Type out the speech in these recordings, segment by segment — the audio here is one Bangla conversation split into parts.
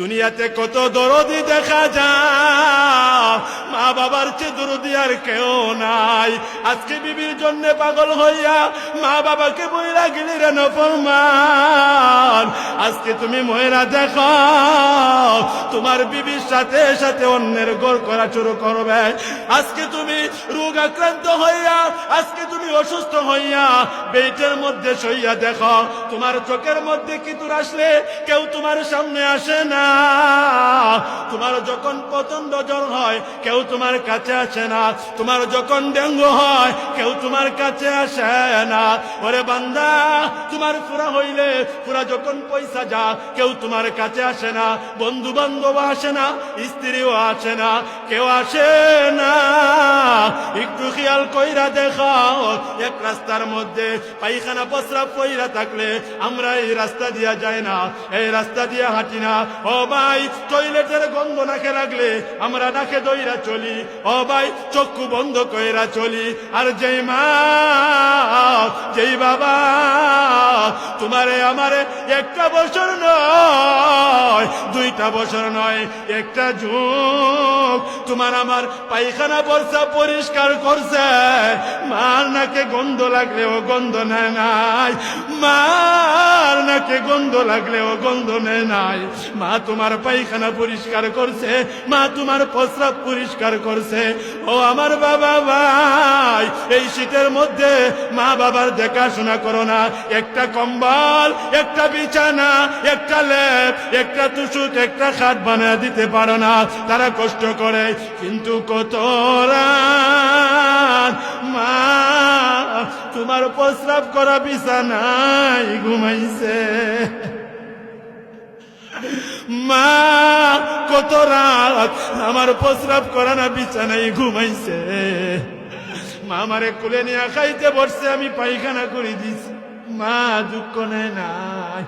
দুনিয়াতে কত দরদি দেখা যায়। মা বাবার চেয়ে দরদি আর কেউ নাই। আজকে বিবির জন্য পাগল হইয়া মা বাবাকে বইরা গেলি রে নফরমান। আজকে তুমি মহিলা দেখো, তোমার বিবির সাথে সাথে অন্যের গোল করা শুরু করবে। আজকে তুমি রোগ আক্রান্ত হইয়া, আজকে তুমি অসুস্থ হইয়া, বেটের মধ্যে সইয়া দেখো। তোমার চোখের মধ্যে কি তোর আসলে, কেউ তোমার সামনে আসে না। তোমার যখন পতন্ড জ্বর হয়, কেউ তোমার কাছে আসে না। তোমার যখন ডেঙ্গু হয়, কেউ তোমার কাছে আসে না। ওরে বান্দা, তোমার পুরা হইলে পুরা যখন পয়সা যা কেউ তোমার কাছে আসে না। বন্ধু বান্ধব আসে না, স্ত্রীও আসে না, কেউ আসে না। একটু খেয়াল কইরা দেখাও, এক রাস্তার মধ্যে পায়খানা প্রস্রাব কইরা থাকলে আমরা এই রাস্তা দিয়া যাই না, এই রাস্তা দিয়া হাঁটি না। ও ভাই, টয়লেটের গন্ধ নাকে লাগলে আমরা নাকে দইরা চলি। ও ভাই, চক্ষু বন্ধ কইরা চলি। আর যেই মা, যেই বাবা তোমারে আমারে একটা বছর নয়, দুইটা বছর নয়, একটা যুগ। তোমার আমার পায়খানা বর্ষা পরিষ্কার করছে। মার নাকে গন্ধ লাগলেও গন্ধ নেয় নাই। মার নাকে গন্ধ লাগলেও গন্ধ নেয় নাই। মা তোমার পায়খানা পরিষ্কার করছে, মা তোমার প্রস্রাব পরিষ্কার করছে। ও আমার বাবা ভাই, এই শীতের মধ্যে মা বাবার দেখাশোনা করো না, একটা কম্বল, একটা বিছানা, একটা লেপ, একটা তুষুত একটা খাট বানিয়ে দিতে পারো না। তারা কষ্ট করে, কিন্তু কত মা, তোমার প্রস্রাব করা বিছানায় ঘুমাইছে। মা, কত রাত, আমার প্রস্রাব করা না বিছানায় ঘুমাইছে। মা, আমারে কুলে নিয়ে খাইতে বসছে, আমি পায়খানা করে দিছি। মা দুঃখ নেয় নাই।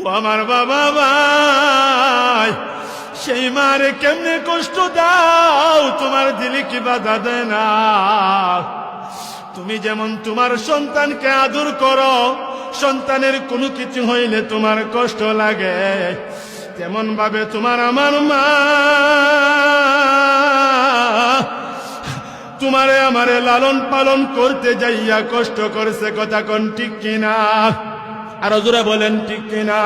ও আমার বাবা ভাই, সেই মারে কেমনে কষ্ট দাও, তোমার দিলে কি বাধা দেয় না। তুমি যেমন তোমার সন্তানকে আদর করো, সন্তানের কোনো কিছু হইলে তোমার কষ্ট লাগে। তেমন ভাবে তোমার আমার মা তোমারে আমারে লালন পালন করতে যাইয়া কষ্ট করছে কথা কোন ঠিক কিনা? আর জোরে বলেন, ঠিক কিনা?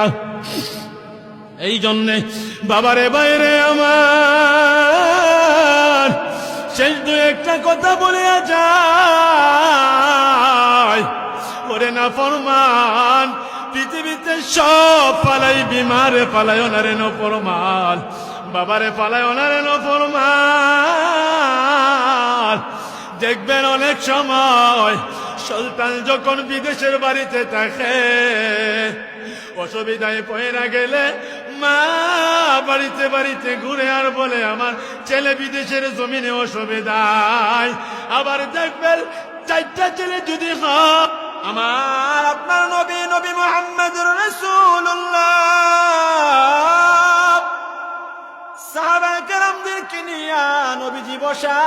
এই জন্যে বাবারে, বাইরে আমার। শেষ দু একটা কথা বলিয়া যায়। ওরে না ফরমান, পৃথিবীতে সব পালাই, বিমারে পালায় ওনারে ন ফরমান। বাবারে পালায় ওনারে ন ফরমান। দেখবেন অনেক সময় সুলতান যখন বিদেশের বাড়িতে থাকে, অসুবিধায় পয়রা গেলে মা বাড়িতে বাড়িতে ঘুরে আর বলে, আমার ছেলে বিদেশের জমিনে অসুবিধায়। আবার দেখবেন চারটা ছেলে যদি আমার আপনার নবী নবী মোহাম্মদ রসুল্লাহ সাহাবাহামদেরকে নিয়ে নবীজি বসা।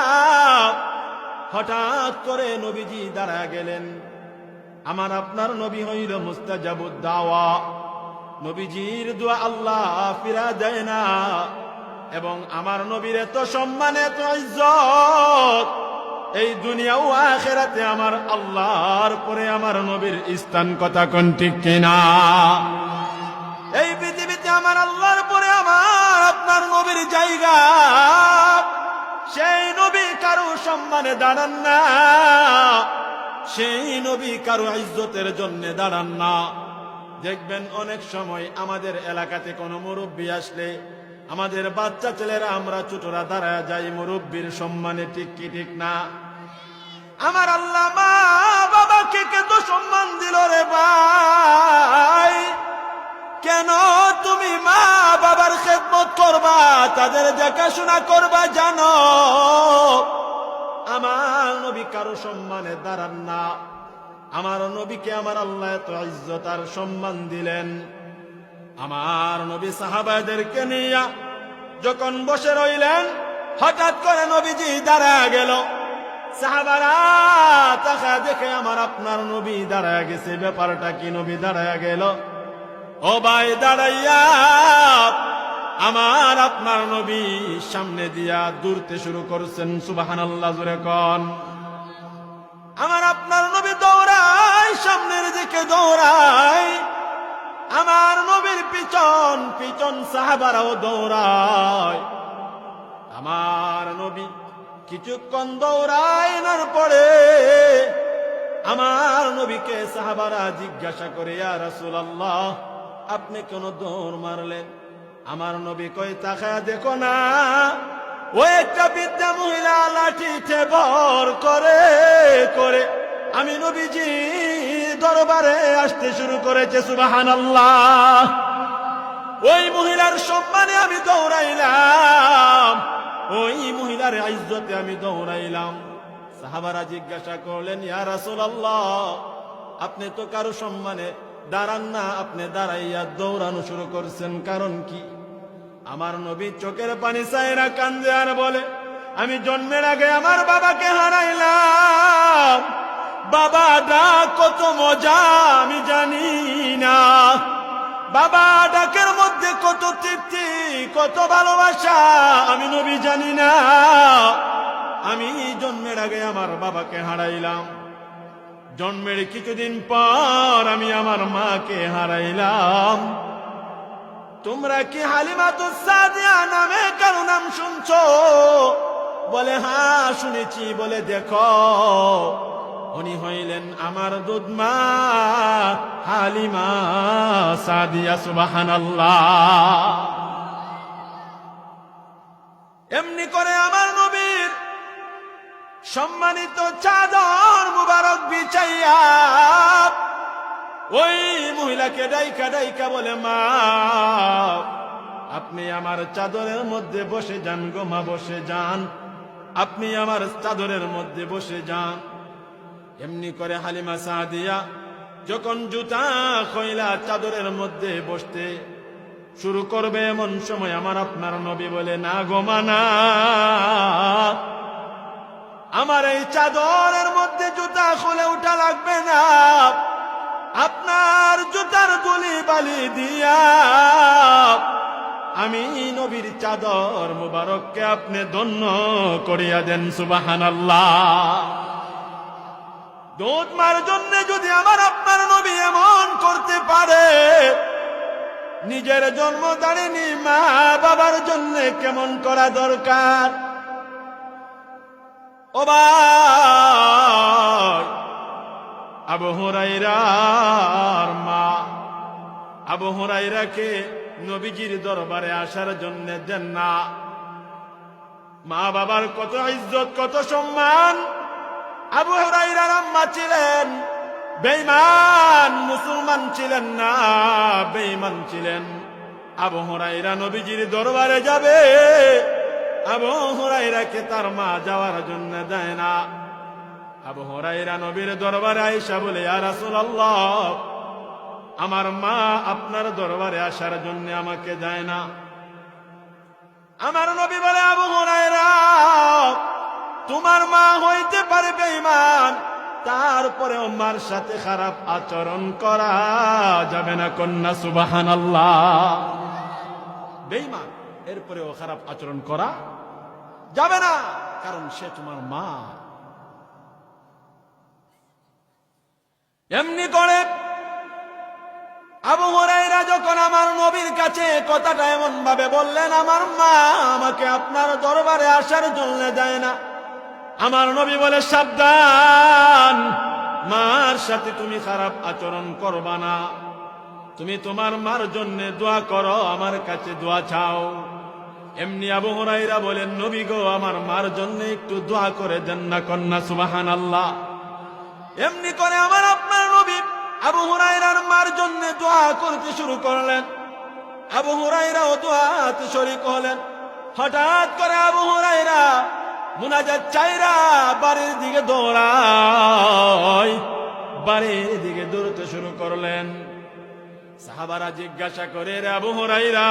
হঠাৎ করে নবীজি দাঁড়া গেলেন। আমার আপনার নবী হইল মুস্তাজাবুদ দাওয়া নবীজির দোয়া আল্লাহ ফিরা দেয় না। এবং আমার নবীর এত সম্মান, এত ইজ্জত, এই দুনিয়া ও আখেরাতে আমার আল্লাহর পরে আমার নবীর স্থান কথা কোন ঠিক কিনা? এই পৃথিবীতে আমার আল্লাহর পরে আমার আপনার নবীর জায়গা। সেই নবী কারও সম্মানে দাঁড়ান না। সেই নবী কারও ইজ্জতের জন্য দাঁড়ান না। দেখবেন অনেক সময় আমাদের এলাকাতে কোনো মুরব্বী আসলে আমাদের বাচ্চা ছেলেরা আমরা ছোটরা দাঁড়ায় যাই, মুরব্বীর সম্মানে ঠিক কি, ঠিক না। আমার আল্লাহ মা বাবাকে কত সম্মান দিল রে ভাই। কেন তুমি মা বাবার খেদমত করবা? তাদের দেখাশোনা করবা, জানো? আমার নবী কারও সম্মানে দাঁড়ান না। আমার নবীকে আমার আল্লাহ এত ইজ্জত আর সম্মান দিলেন। আমার নবী সাহাবাদেরকে নিয়ে যখন বসে রইলেন, হঠাৎ করে নবীজি দাঁড়া গেল। সাহাবারা তাকা দেখে আমার আপনার নবী দাঁড়ায় গেছে। ব্যাপারটা কি নবী দাঁড়ায় গেল? ও ভাই দাঁড়াইয়া, আমার আপনার নবী সামনে দিয়া দূরতে শুরু করছেন সুবাহান আল্লাহ জুড়ে কন। আমার আপনার নবী দৌড়ায়, সামনের দিকে দৌড়ায়, আমার নবীর পিছন পিছন সাহাবারাও দৌড়ায়। আমার নবী কিছুক্ষণ দৌড়ায় নার পরে আমার নবীকে সাহাবারা জিজ্ঞাসা করে, ইয়া রাসূলুল্লাহ আপনি কেন দৌড় মারলেন? আমার নবী কই তাকায় দেখো না। ও একটা বিদ্যা মহিলা লাঠিতে ভর করে করে। আমি নবীজি দরবারে আসতে শুরু করেছে, সুবহানাল্লাহ। ওই মহিলার সম্মানে আমি দৌড়াইলাম। ওই মহিলার ইজ্জতে আমি দৌড়াইলাম। সাহাবারা জিজ্ঞাসা করলেন, ইয়া রাসূলুল্লাহ, আপনি তো কারও সম্মানে দাঁড়ান না, আপনি দাঁড়াইয়া দৌড়ানো শুরু করছেন। কারণ কি? আমার নবী চোখের পানি চায়রা কান্দে আর বলে, আমি জন্মের আগে আমার বাবাকে হারাইলাম। বাবা ডাক কত মজা, আমি জানি না। বাবা ডাকের মধ্যে কত তৃপ্তি, কত ভালোবাসা, আমি নবী জানি না। আমি জন্মের আগে আমার বাবাকে হারাইলাম। জন্মের কিছুদিন পর আমি আমার মাকে হারাইলাম। তোমরা কি হালিমা তো সাদিয়া নামে কারও নাম শুনছো? বলে হ্যাঁ শুনেছি, বলে দেখো। উনি হইলেন আমার দুধমা হালিমা সাদিয়া, সুবাহানাল্লাহ। এমনি করে আমার সম্মানিত চাদর মুবারক বিছাইয়া ওই মহিলাকে ডাইকা ডাইকা বলে, মা, আপনি আমার চাদরের মধ্যে বসে যান গো, মা, বসে যান। আপনি আমার চাদরের মধ্যে বসে যান। এমনি করে হালিমা সাদিয়া যখন জুতা খইলা চাদরের মধ্যে বসতে শুরু করবে, এমন সময় আমার আপনার নবী বলে, না গোমানা আমার এই চাদরের মধ্যে জুতা খুলে উঠা লাগবে না। আপনার জুতার গুলি বালি দিয়া আমি নবীর চাদর মুবারককে আপনি ধন্য করিয়া দেন সুবাহান দুধ জন্য যদি আমার আপনার নবী এমন করতে পারে, নিজের জন্ম দাঁড়িনি মা বাবার জন্য কেমন করা দরকার? ও আবু মা, আবু হুরাইরাকে নবীজির দরবারে আসার জন্য দেন না। মা বাবার কত ইজ্জত, কত সম্মান। আবু হুরাইরার আম্মা ছিলেন, বেঈমান, মুসলমান ছিলেন না, বেঈমান ছিলেন। আবু হুরাইরা নবীজির দরবারে যাবে আবু হুরাইরাকে তার মা যাওয়ার জন্য দেয় না। আবু হুরাইরা নবীর দরবারে আইসা বলে, ইয়া রাসূলুল্লাহ, আমার মা আপনার দরবারে আসার জন্য আমাকে দেয় না। আমার নবী বলে, আবু হুরাইরা তোমার মা হইতে পারে বেঈমান, তারপরেও মার সাথে খারাপ আচরণ করা যাবে না কন্যা, সুবহানাল্লাহ। বেঈমান, এরপরেও খারাপ আচরণ করা যাবে না। কারণ সে তোমার মা। এমনি করে আবু হরাইরা যখন আমার নবীর কাছে কথাটা এমন ভাবে বললেন আমার মা আমাকে আপনার দরবারে আসার জন্য দেয় না। আমার নবী বলে সাবধান মার সাথে তুমি খারাপ আচরণ করবা না। তুমি তোমার মার জন্য দোয়া করো আমার কাছে দোয়া চাও। এমনি আবু হরাইরা বলেন, নবী গো, আমার মার জন্য একটু দোয়া করে দেন না কন্যা সুবাহান আল্লাহ এমনি করে আমার আপনার নবী আবু হুরাইরার মার জন্য দোয়া করতে শুরু করলেন। আবু হুরাইরাও দোয়াতে শরিক হলেন। হঠাৎ করে আবু হুরাইরা মুনাজাত চাইরা বাড়ির দিকে দৌড়ায়, বাড়ির দিকে দৌড়তে শুরু করলেন। সাহাবারা জিজ্ঞাসা করে, রে আবু হুরাইরা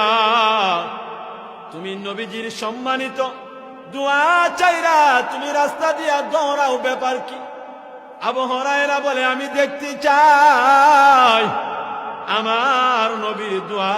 তুমি নবীজির সম্মানিত। দোয়া চাইরা তুমি রাস্তা দিয়া দৌড়াও, ব্যাপার কি? আবহরায়রা বলে, আমি দেখতে চাই আমার নবীর দোয়া।